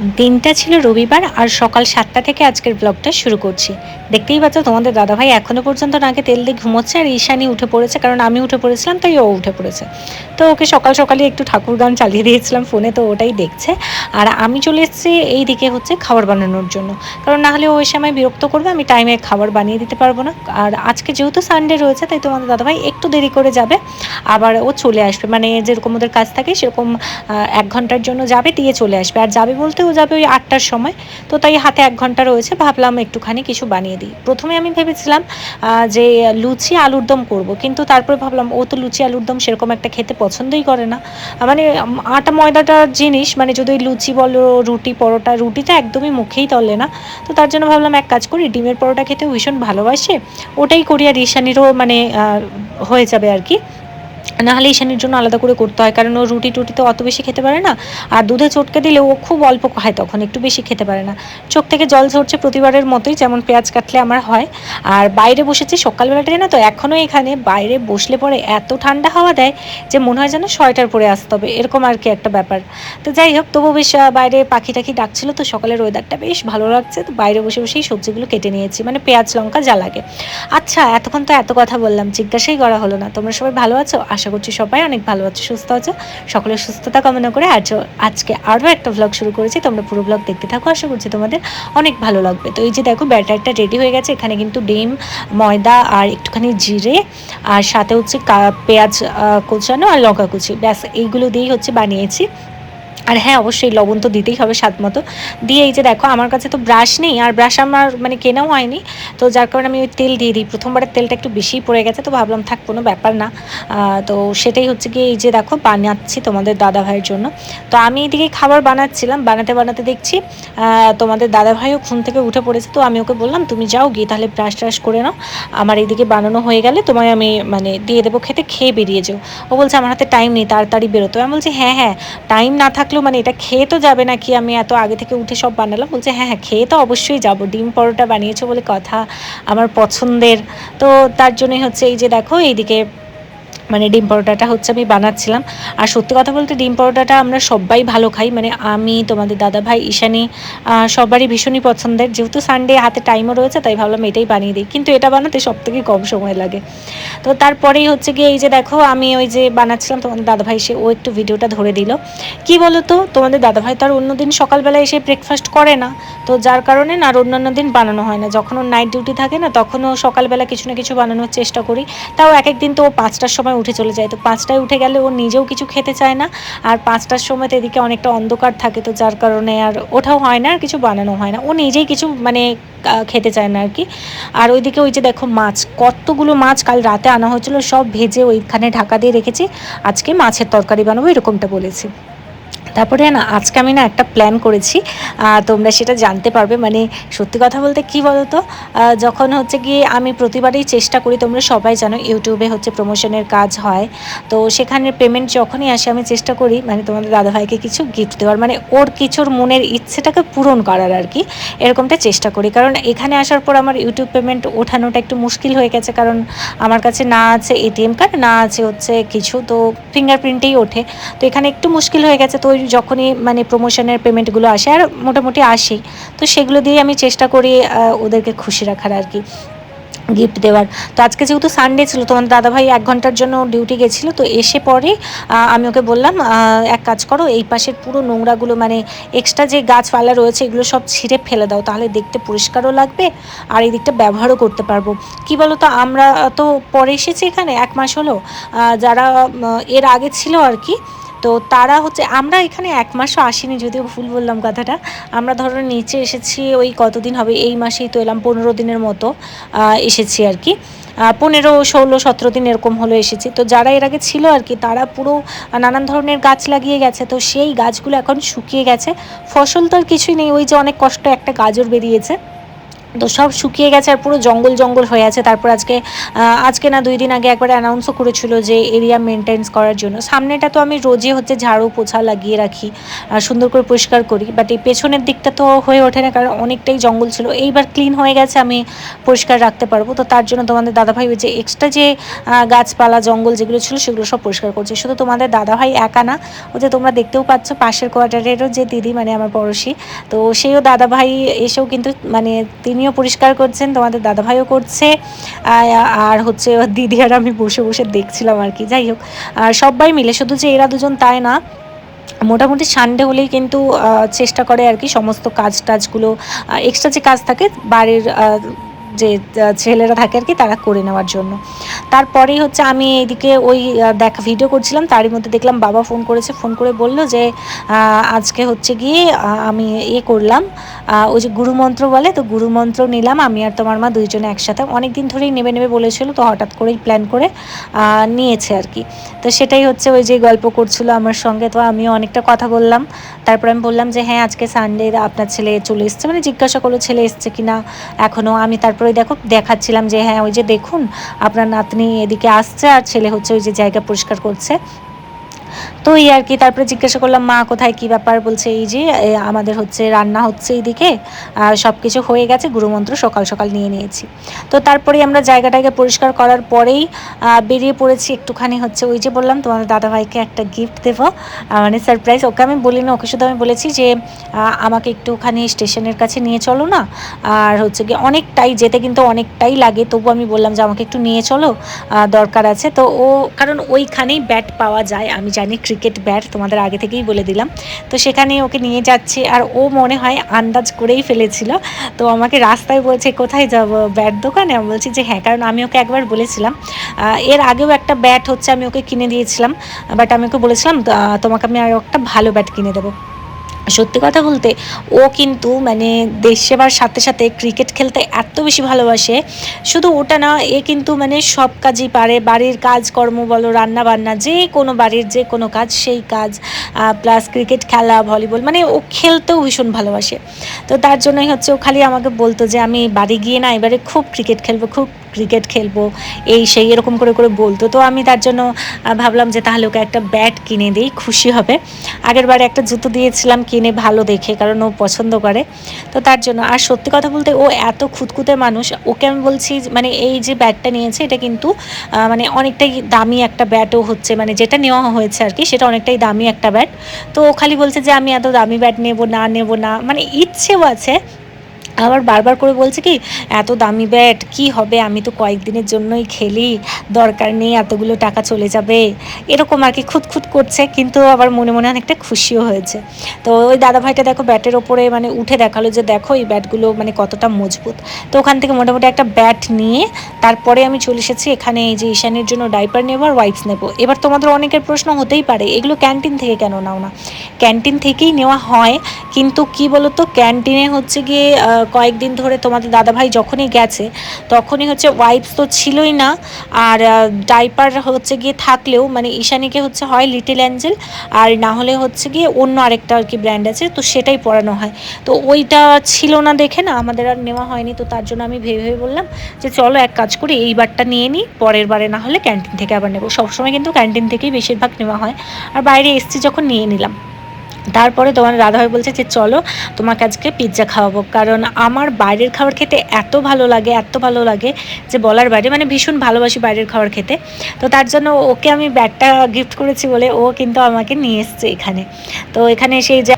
দিনটা ছিল রবিবার আর সকাল সাতটা থেকে আজকের ব্লগটা শুরু করছি। দেখতেই পাচ্ছ, তোমাদের দাদাভাই এখনও পর্যন্ত নাকে তেল দিয়ে ঘুমোচ্ছে আর ঈশানি উঠে পড়েছে, কারণ আমি উঠে পড়েছিলাম, তাই ও উঠে পড়েছে। তো ওকে সকাল সকালে একটু ঠাকুর গান চালিয়ে দিয়েছিলাম, ফোনে তো ওটাই দেখছে। আর আমি চলে এসেছি এই দিকে হচ্ছে খাবার বানানোর জন্য, কারণ না হলে ওই সময় বিরক্ত করবে, আমি টাইমে খাবার বানিয়ে দিতে পারব না। আর আজকে যেহেতু সানডে রয়েছে, তাই তোমাদের দাদাভাই একটু দেরি করে যাবে, আবার ও চলে আসবে। মানে যেরকম ওদের কাজ থাকে, সেরকম এক ঘণ্টার জন্য যাবে, দিয়ে চলে আসবে। আর যাবে বলতে ও যাবে ওই আটটার সময়। তো তাই হাতে এক ঘণ্টা রয়েছে, ভাবলাম একটুখানি কিছু বানিয়ে দিই। প্রথমে আমি ভেবেছিলাম যে লুচি আলুর দম করব, কিন্তু তারপরে ভাবলাম, ও তো লুচি আলুর দম সেরকম একটা খেতে পছন্দই করে না। মানে আটা ময়দাটার জিনিস মানে যদি লুচি বলো, রুটি, পরোটা রুটিটা একদমই মুখেই তলে না। তো তার জন্য ভাবলাম এক কাজ করি, ডিমের পরোটা খেতে ভীষণ ভালোবাসে, ওটাই করি আর ঈশানিরও মানে হয়ে যাবে আর কি। নাহলে ঈশানির জন্য আলাদা করে করতে হয়, কারণ ও রুটি টুটি তো অত বেশি খেতে পারে না। আর দুধে চটকে দিলে ও খুব অল্প খায় তখন, একটু বেশি খেতে পারে না। চোখ থেকে জল ঝরছে প্রতিবারের মতোই, যেমন পেঁয়াজ কাটলে আমার হয়। আর বাইরে বসেছি সকালবেলাটায় না তো এখনও এখানে বাইরে বসলে পরে এত ঠান্ডা হাওয়া দেয় যে মনে হয় যেন সোয়েটার পরে আসতে হবে, এরকম আর কি একটা ব্যাপার। তো যাই হোক তবু বেশ বাইরে পাখি টাখি ডাকছিল তো সকালের ওয়েদারটা বেশ ভালো লাগছে। তো বাইরে বসে বসেই সবজিগুলো কেটে নিয়েছি মানে পেঁয়াজ, লঙ্কা যা লাগে। আচ্ছা এতক্ষণ তো এত কথা বললাম, জিজ্ঞাসাই করা হলো না। তোমরা সবাই ভালো আছো? আশা করছি সবাই অনেক ভালো আছে, সুস্থ আছো। সকলের সুস্থতা কামনা করে আজ আজকে আরও একটা ভ্লগ শুরু করেছি। তোমরা পুরো ভ্লগ দেখতে থাকো, আশা করছি তোমাদের অনেক ভালো লাগবে। তো এই যে দেখো, ব্যাটারটা রেডি হয়ে গেছে। এখানে কিন্তু ডিম, ময়দা আর একটুখানি জিরে আর সাথে হচ্ছে পেঁয়াজ কুচানো আর লঙ্কা কুচি। ব্যাস, এইগুলো দিয়েই হচ্ছে বানিয়েছি। আর হ্যাঁ অবশ্যই লবণ তো দিতেই হবে স্বাদ মতো। দিয়ে এই যে দেখো, আমার কাছে তো ব্রাশ নেই, আর ব্রাশ আমার মানে কেনাও হয়নি। তো যার কারণে আমি ওই তেল দিয়ে দিই। প্রথমবারের তেলটা একটু বেশিই পড়ে গেছে, তো ভাবলাম থাক, কোনো ব্যাপার না। তো সেটাই হচ্ছে গিয়ে এই যে দেখো, বানাচ্ছি তোমাদের দাদা ভাইয়ের জন্য। তো আমি এদিকে খাবার বানাচ্ছিলাম, বানাতে বানাতে দেখছি তোমাদের দাদা ভাইও ঘুম থেকে উঠে পড়েছে, তো আমি ওকে বললাম, তুমি যাও গিয়ে তাহলে ব্রাশ ট্রাশ করে নাও। আমার এইদিকে বানানো হয়ে গেলে তোমায় আমি মানে দিয়ে দেবো খেতে, খেয়ে বেরিয়ে যাও। ও বলছে, আমার হাতে টাইম নেই, তাড়াতাড়ি বেরোতো আমি বলছি হ্যাঁ হ্যাঁ টাইম না থাকলেও মানে এটা খেয়ে তো যাবে নাকি? আমি এত আগে থেকে উঠে সব বানালাম। বলছে হ্যাঁ হ্যাঁ খেয়ে তো অবশ্যই যাব। ডিম পরোটা বানিয়েছো বলে কথা, আমার পছন্দের। তো তার জন্যই হচ্ছে এই যে দেখো, এইদিকে মানে ডিম পরোটাটা হচ্ছে আমি বানাচ্ছিলাম। আর সত্যি কথা বলতে ডিম পরোটাটা আমরা সবাই ভালো খাই। মানে আমি, তোমাদের দাদা ভাই ঈশানি সবারই ভীষণই পছন্দের। যেহেতু সানডে হাতে টাইমও রয়েছে, তাই ভাবলাম এটাই বানিয়ে দিই। কিন্তু এটা বানাতে সব থেকে কম সময় লাগে। তো তারপরেই হচ্ছে গিয়ে এই যে দেখো, আমি ওই যে বানাচ্ছিলাম, তোমাদের দাদাভাই এসে ও একটু ভিডিওটা ধরে দিল। কি বলো তো তোমাদের দাদাভাই তো আর অন্যদিন সকালবেলা এসে ব্রেকফাস্ট করে না। তো যার কারণে না আর অন্যান্য দিন বানানো হয় না। যখন ওর নাইট ডিউটি থাকে না, তখনও সকালবেলা কিছু না কিছু বানানোর চেষ্টা করি। তাও এক এক দিন তো ও পাঁচটার সময় উঠে চলে যায়। তো পাঁচটায় উঠে গেলে ও নিজেও কিছু খেতে চায় না আর পাঁচটার সময় তো এদিকে অনেকটা অন্ধকার থাকে তো যার কারণে আর ওঠাও হয় না আর কিছু বানানো হয় না। ও নিজেই কিছু মানে খেতে চায় না আর কি। আর ওইদিকে ওই যে দেখো মাছ, কতগুলো মাছ কাল রাতে আনা হয়েছিল, সব ভেজে ওইখানে ঢাকা দিয়ে রেখেছি। আজকে মাছের তরকারি বানাবো এরকমটা বলেছি। তারপরে না, আজকে আমি না একটা প্ল্যান করেছি। তোমরা সেটা জানতে পারবে। মানে সত্যি কথা বলতে কি বলো তো যখন হচ্ছে গিয়ে আমি প্রতিবারই চেষ্টা করি, তোমরা সবাই জানো ইউটিউবে হচ্ছে প্রমোশনের কাজ হয়। তো সেখানে পেমেন্ট যখনই আসে, আমি চেষ্টা করি মানে তোমাদের দাদাভাইকে কিছু গিফট দেওয়ার। মানে ওর কিছুর মনের ইচ্ছেটাকে পূরণ করার আর কি, এরকমটা চেষ্টা করি। কারণ এখানে আসার পর আমার ইউটিউব পেমেন্ট ওঠানোটা একটু মুশকিল হয়ে গেছে। কারণ আমার কাছে না আছে এটিএম কার্ড না আছে হচ্ছে কিছু, তো ফিঙ্গারপ্রিন্টেই ওঠে। তো এখানে একটু মুশকিল হয়ে গেছে। তো ওই যখনই মানে প্রমোশনের পেমেন্টগুলো আসে, আর মোটামুটি আসি, তো সেগুলো দিয়ে আমি চেষ্টা করি ওদেরকে খুশি রাখার আর কি গিফট দেওয়ার। তো আজকে যেহেতু সানডে ছিল তোমার দাদাভাই এক ঘণ্টার জন্য ডিউটি গেছিল, তো এসে পরে আমি ওকে বললাম এক কাজ করো, এই পাশের পুরো নোংরাগুলো মানে এক্সট্রা যে গাছপালা রয়েছে, এগুলো সব ছিঁড়ে ফেলে দাও, তাহলে দেখতে পরিষ্কারও লাগবে, আর এই দিকটা ব্যবহারও করতে পারব। কি বলো তো আমরা তো পরে এসেছি এখানে, এক মাস হলো যারা এর আগে ছিল আর কি তো তারা হচ্ছে, আমরা এখানে এক মাসও আসিনি যদিও ভুল বললাম কথাটা। আমরা ধরো নিচে এসেছি ওই কতদিন হবে, এই মাসেই তো এলাম, পনেরো দিনের মতো এসেছি আর কি পনেরো, ষোলো, সতেরো দিন এরকম হলো এসেছি। তো যারা এর আগে ছিল আর কি তারা পুরো নানান ধরনের গাছ লাগিয়ে গেছে। তো সেই গাছগুলো এখন শুকিয়ে গেছে। ফসল তো আর কিছুই নেই, ওই যে অনেক কষ্ট একটা গাজর বেরিয়েছে। তো সব শুকিয়ে গেছে আর পুরো জঙ্গল জঙ্গল হয়ে আছে। তারপর আজকে আজকে না দুই দিন আগে একবার অ্যানাউন্সও করেছিল যে এরিয়া মেনটেন্স করার জন্য। সামনেটা তো আমি রোজই হচ্ছে ঝাড়ু পোছা লাগিয়ে রাখি আর সুন্দর করে পরিষ্কার করি। বাট এই পেছনের দিকটা তো হয়ে ওঠে না কারণ অনেকটাই জঙ্গল ছিল। এইবার ক্লিন হয়ে গেছে, আমি পরিষ্কার রাখতে পারব। তো তার জন্য তোমাদের দাদাভাই ওই যে এক্সট্রা যে গাছপালা, জঙ্গল যেগুলো ছিল সেগুলো সব পরিষ্কার করছে। শুধু তোমাদের দাদাভাই একা না, ও যে তোমরা দেখতেও পাচ্ছ পাশের কোয়ার্টারেরও যে দিদি মানে আমার পড়োশি, তো সেও দাদাভাই এসেও কিন্তু মানে তিনিও পরিষ্কার করছেন, তোমাদের দাদাভাইও করছে, আর হচ্ছে দিদি আর আমি বসে বসে দেখছিলাম আর কি, যাই হোক। আর সবাই মিলে, শুধু যে এরা দুজন তাই না, মোটামুটি সানডে হলেই কিন্তু চেষ্টা করে আর কি সমস্ত কাজ টাজগুলো এক্সট্রা যে কাজ থাকে, বাড়ির যে ছেলেরা থাকে আর কি, তারা করে নেওয়ার জন্য। তারপরেই হচ্ছে আমি এইদিকে ওই দেখা ভিডিও করছিলাম, তারই মধ্যে দেখলাম বাবা ফোন করেছে ফোন করে বলল যে আজকে হচ্ছে গিয়ে আমি এ করলাম। ওই যে গুরুমন্ত্র বলে, তো গুরুমন্ত্র নিলাম, আমি আর তোমার মা দুইজনে একসাথে। অনেক দিন ধরেই নেবে নেবে বলেছিল, তো হঠাৎ করেই প্ল্যান করে নিয়েছে আর কি। তো সেটাই হচ্ছে ওই যে গল্প করছিল আমার সঙ্গে, তো আমিও অনেকটা কথা বললাম। তারপর আমি বললাম যে হ্যাঁ আজকে সানডে আপনার ছেলে চলে এসছে। মানে জিজ্ঞাসা করল, ছেলে এসছে কিনা? এখনও আমি তারপরে দেখো, দেখাচ্ছিলাম যে হ্যাঁ ওই যে দেখুন, আপনার নাতনি এদিকে আসছে আর ছেলে হচ্ছে ওই যে জায়গা পরিষ্কার করছে। তো এই আর কি, তারপরে জিজ্ঞাসা করলাম, মা কোথায়, কি ব্যাপার? বলছে, এই যে আমাদের হচ্ছে রান্না হচ্ছে এইদিকে সব কিছু হয়ে গেছে, গুরুমন্ত্র সকাল সকাল নিয়ে নিয়েছি। তো তারপরে আমরা জায়গাটাকে পরিষ্কার করার পরেই বেরিয়ে পড়েছি একটুখানি হচ্ছে ওই যে বললাম, তোমাদের দাদাভাইকে একটা গিফট দেবো মানে সারপ্রাইজ ওকে আমি বলি না ওকে শুধু আমি বলেছি যে আমাকে একটুখানি স্টেশনের কাছে নিয়ে চলো না, আর হচ্ছে কি অনেকটাই, যেতে কিন্তু অনেকটাই লাগে, তবু আমি বললাম যে আমাকে একটু নিয়ে চলো দরকার আছে, তো ও, কারণ ওইখানেই ব্যাট পাওয়া যায়, আমি জানি ক্রিকেট ব্যাট তোমাদের আগে থেকেই বলে দিলাম। তো সেখানে ওকে নিয়ে যাচ্ছি আর ও মনে হয় আন্দাজ করেই ফেলেছিল। তো আমাকে রাস্তায় বলছে, কোথায় যাব ব্যাট দোকানে? আমি বলছি যে হ্যাঁ কারণ আমি ওকে একবার বলেছিলাম। এর আগেও একটা ব্যাট হচ্ছে, আমি ওকে কিনে দিয়েছিলাম। বাট আমি ওকে বলেছিলাম তোমাকে আমি আর একটা ভালো ব্যাট কিনে দেবো। সত্যি কথা বলতে, ও কিন্তু মানে দেশ সেবার সাথে সাথে ক্রিকেট খেলতে এত বেশি ভালোবাসে। শুধু ওটা না, এ কিন্তু মানে সব কাজই পারে, বাড়ির কাজকর্ম বলো, রান্না বান্না, যে কোনো বাড়ির যে কোনো কাজ, সেই কাজ প্লাস ক্রিকেট খেলা ভলিবল মানে ও খেলতেও ভীষণ ভালোবাসে। তো তার জন্যই হচ্ছে ও খালি আমাকে বলতো যে, আমি বাড়ি গিয়ে না এবারে খুব ক্রিকেট খেলব, খুব ক্রিকেট খেলব, এই সেই এরকম করে করে বলতো। তো আমি তার জন্য ভাবলাম যে তাহলে ওকে একটা ব্যাট কিনে দিই, খুশি হবে। আগের বারে একটা জুতো দিয়েছিলাম, কিনে ভালো দেখে, কারণ ও পছন্দ করে। তো তার জন্য, আর সত্যি কথা বলতে ও এত খুঁতখুতে মানুষ, ওকে আমি বলছি মানে এই যে ব্যাটটা নিয়েছে, এটা কিন্তু মানে অনেকটাই দামি একটা ব্যাটও হচ্ছে মানে যেটা নেওয়া হয়েছে আর কি, সেটা অনেকটাই দামি একটা ব্যাট তো ও খালি বলছে যে, আমি এত দামি ব্যাট নেব, না নেব না। মানে ইচ্ছেও আছে আবার বারবার করে বলছে কি, এত দামি ব্যাট, কি হবে? আমি তো কয়েকদিনের জন্যই খেলি, দরকার নেই, এতগুলো টাকা চলে যাবে। এরকম আর কি খুঁতখুত করছে, কিন্তু আবার মনে মনে অনেকটা খুশিও হয়েছে। তো ওই দাদাভাইটা দেখো ব্যাটের ওপরে মানে উঠে দেখাল যে, দেখো এই ব্যাটগুলো মানে কতটা মজবুত। তো ওখান থেকে মোটামুটি একটা ব্যাট নিয়ে তারপরে আমি চলে এসেছি। এখানে এই যে ঈশানের জন্য ডাইপার নেব আর ওয়াইপস নেব। এবার তোমাদের অনেকের প্রশ্ন হতেই পারে, এগুলো ক্যান্টিন থেকে কেন নাও না? ক্যান্টিন থেকেই নেওয়া হয়, কিন্তু কি বলতো? ক্যান্টিনে হচ্ছে গিয়ে কয়েকদিন ধরে তোমাদের দাদাভাই যখনই গেছে, তখনই হচ্ছে ওয়াইপস তো ছিলই না, আর ডাইপার হচ্ছে গিয়ে থাকলেও মানে ঈশানীকে হচ্ছে হয় লিটিল অ্যাঞ্জেল আর না হলে হচ্ছে গিয়ে অন্য আরেকটা আর কি ব্র্যান্ড আছে, তো সেটাই পরানো হয়। তো ওইটা ছিল না দেখে না, আমাদের আর নেওয়া হয়নি, তো তার জন্য আমি ভেবে ভেবে বললাম যে চলো এক কাজ করি এইবারটা নিয়ে নিই, পরের বারে না হলে ক্যান্টিন থেকে আবার নেব। সবসময় কিন্তু ক্যান্টিন থেকেই বেশিরভাগ নেওয়া হয়। আর বাইরে এসছি যখন নিয়ে নিলাম। তারপরে তোমার রাধাভাই বলছে যে, চলো, তোমাকে আজকে পিৎজা খাওয়াবো। কারণ আমার বাইরের খাবার খেতে এত ভালো লাগে, এত ভালো লাগে যে বলার বাইরে মানে ভীষণ ভালোবাসি বাইরের খাবার খেতে। তো তার জন্য ওকে আমি ব্যাগটা গিফট করেছি বলে ও কিন্তু আমাকে নিয়ে এসছে এখানে। তো এখানে সেই যে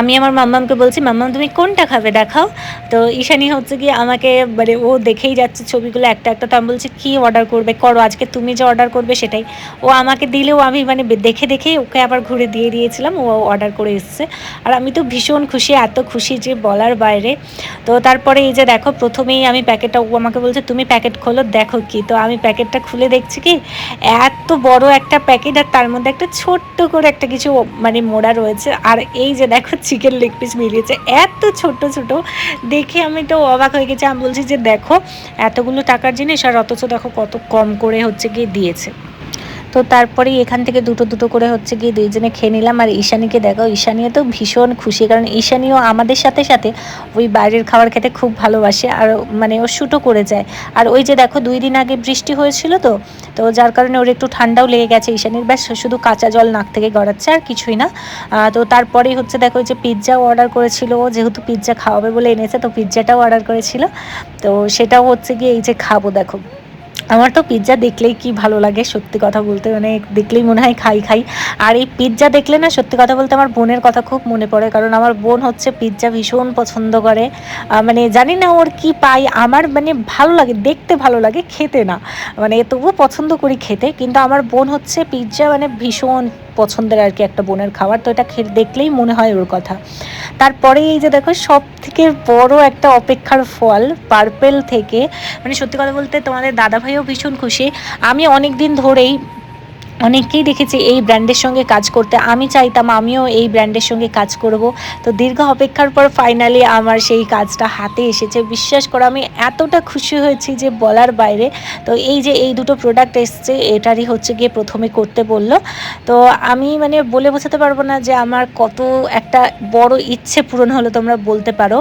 আমি আমার মাম্মামকে বলছি, মাম্মাম, তুমি কোনটা খাবে দেখাও। তো ঈশানী হচ্ছে গিয়ে আমাকে মানে ও দেখেই যাচ্ছে ছবিগুলো, একটা একটা তো আমি বলছি, কী অর্ডার করবে? করো, আজকে তুমি যে অর্ডার করবে সেটাই। ও আমাকে দিলেও আমি মানে দেখে দেখে ওকে আবার ঘুরে দিয়ে দিয়েছিলাম, ও অর্ডার করে এসছে। আর আমি তো ভীষণ খুশি, এত খুশি যে বলার বাইরে। তো তারপরে এই যে দেখো, প্রথমেই আমি প্যাকেটটা, ও আমাকে বলছে, তুমি প্যাকেট খোলো, দেখো কি। তো আমি প্যাকেটটা খুলে দেখছি কি, এত বড় একটা প্যাকেট আর তার মধ্যে একটা ছোট্ট করে একটা কিছু মানে মোড়া রয়েছে। আর এই যে দেখো চিকেন লেগ পিস মিলিয়েছে এত ছোট ছোট। দেখে আমি তো অবাক হয়ে গেছি। আমি বলছি যে দেখো, এতগুলো টাকার জিনিস আর অথচ দেখো কত কম করে হচ্ছে গিয়ে দিয়েছে। তো তারপরেই এখান থেকে দুটো দুটো করে হচ্ছে গিয়ে দুইজনে খেয়ে নিলাম। আর ঈশানীকে দেখো ঈশানীও তো ভীষণ খুশি, কারণ ঈশানীও আমাদের সাথে সাথে ওই বাইরের খাবার খেতে খুব ভালোবাসে আর মানে ও শুটও করে যায়। আর ওই যে দেখো, দুই দিন আগে বৃষ্টি হয়েছিল তো তো যার কারণে ওর একটু ঠান্ডাও লেগে গেছে ঈশানীর। ব্যাস, শুধু কাঁচা জল নাক থেকে গড়াচ্ছে আর কিছুই না। তো তারপরেই হচ্ছে দেখো যে পিৎজাও অর্ডার করেছিল, ও যেহেতু পিৎজা খাওয়াবে বলে এনেছে, তো পিৎজাটাও অর্ডার করেছিল। তো সেটাও হচ্ছে গিয়ে এই যে খাব, দেখো। আমার তো পিৎজা দেখলেই কি ভালো লাগে সত্যি কথা বলতে মানে দেখলেই মনে হয় খাই খাই। আর এই পিৎজা দেখলে না সত্যি কথা বলতে আমার বোনের কথা খুব মনে পড়ে, কারণ আমার বোন হচ্ছে পিৎজা ভীষণ পছন্দ করে। মানে জানি না ওর কি পাই, আমার মানে ভালো লাগে, দেখতে ভালো লাগে, খেতে না। মানে তবুও পছন্দ করি খেতে, কিন্তু আমার বোন হচ্ছে পিৎজা মানে ভীষণ পছন্দের আর কি একটা বোনের খাবার, তো এটা দেখলেই মনে হয় ওর কথা। তারপরে এই যে দেখো সব থেকে বড় একটা অপেক্ষার ফল পার্পেল থেকে মানে সত্যি কথা বলতে তোমাদের দাদা ভাইও ভীষণ খুশি। আমি অনেক দিন ধরেই অনেককেই দেখেছি এই ব্র্যান্ডের সঙ্গে কাজ করতে। আমি চাইতাম আমিও এই ব্র্যান্ডের সঙ্গে কাজ করব। তো দীর্ঘ অপেক্ষার পর ফাইনালি আমার সেই কাজটা হাতে এসেছে। বিশ্বাস করো, আমি এতটা খুশি হয়েছি যে বলার বাইরে। তো এই যে এই দুটো প্রোডাক্ট এসছে, এটারই হচ্ছে গিয়ে প্রথমে করতে বলল। তো আমি মানে বলে বোঝাতে পারব না যে আমার কত একটা বড় ইচ্ছে পূরণ হলো তোমরা বলতে পারো।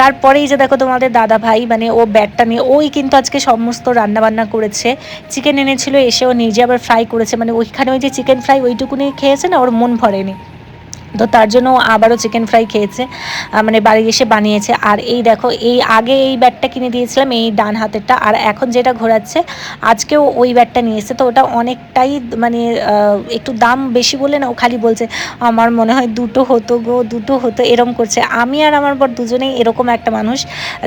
তারপরেই যে দেখো তোমাদের দাদা ভাই মানে ও ব্যাটটা নিয়ে, ওই কিন্তু আজকে সমস্ত রান্নাবান্না করেছে। চিকেন এনেছিল এসে ও নিজে আবার ফ্রাই করেছে। মানে ওইখানে ওই যে চিকেন ফ্রাই ওইটুকুনি খেয়েছে না ওর মন ভরেনি। তো তার জন্য আবারও চিকেন ফ্রাই খেয়েছে মানে বাড়ি এসে বানিয়েছে। আর এই দেখো, এই আগে এই ব্যাটটা কিনে দিয়েছিলাম, এই ডান হাতেরটা। আর এখন যেটা ঘোরাচ্ছে, আজকেও ওই ব্যাটটা নিয়ে এসেছে। তো ওটা অনেকটাই মানে একটু দাম বেশি বলে না, ও খালি বলছে, আমার মনে হয় দুটো হতো গো, দুটো হতো। এরম করছে। আমি আর আমার বর দুজনেই এরকম একটা মানুষ,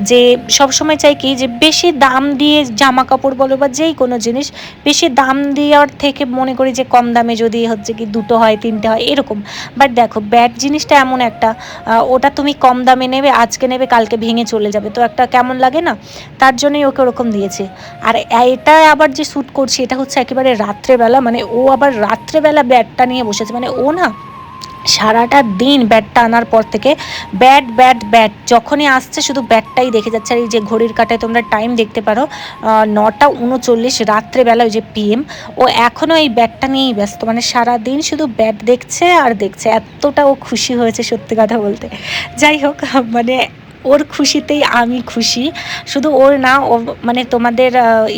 যে সব সময় চাই কি, যে বেশি দাম দিয়ে জামা কাপড় বলো বা যেই কোনো জিনিস, বেশি দাম দেওয়ার থেকে মনে করি যে কম দামে যদি হচ্ছে কি দুটো হয়, তিনটে হয়, এরকম। বাট দেখো ব্যাট জিনিসটা এমন একটা ওটা তুমি কম দামে নেবে, আজকে নেবে, কালকে ভেঙে চলে যাবে। তো একটা কেমন লাগে না? তার জন্যই ওকে ওরকম দিয়েছে। আর এটা আবার যে শ্যুট করছি, এটা হচ্ছে একেবারে রাত্রেবেলা মানে ও আবার রাত্রেবেলা ব্যাটটা নিয়ে বসেছে। মানে ও না সারাটা দিন ব্যাটটা আনার পর থেকে ব্যাট ব্যাট ব্যাট। যখনই আসছে শুধু ব্যাটটাই দেখে যাচ্ছে। আর এই যে ঘড়ির কাটায় তোমরা টাইম দেখতে পারো নটা উনচল্লিশ, রাত্রেবেলা ওই যে পিএম ও এখনও এই ব্যাটটা নিয়েই ব্যস্ত। মানে সারা দিন শুধু ব্যাট দেখছে আর দেখছে। এতটা ও খুশি হয়েছে সত্যি কথা বলতে। যাই হোক মানে ওর খুশিতেই আমি খুশি। শুধু ওর না, ও মানে তোমাদের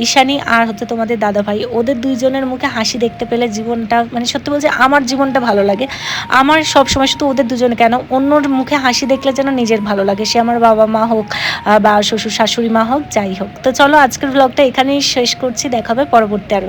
ঈশানি আর হচ্ছে তোমাদের দাদাভাই, ওদের দুইজনের মুখে হাসি দেখতে পেলে জীবনটা মানে সত্যি বলছে আমার জীবনটা ভালো লাগে। আমার সব সময় শুধু ওদের দুজন, কেন অন্যর মুখে হাসি দেখলে যেন নিজের ভালো লাগে। সে আমার বাবা মা হোক বা শ্বশুর শাশুড়ি মা হোক, যাই হোক। তো চলো আজকের ব্লগটা এখানেই শেষ করছি দেখাবে পরবর্তী আর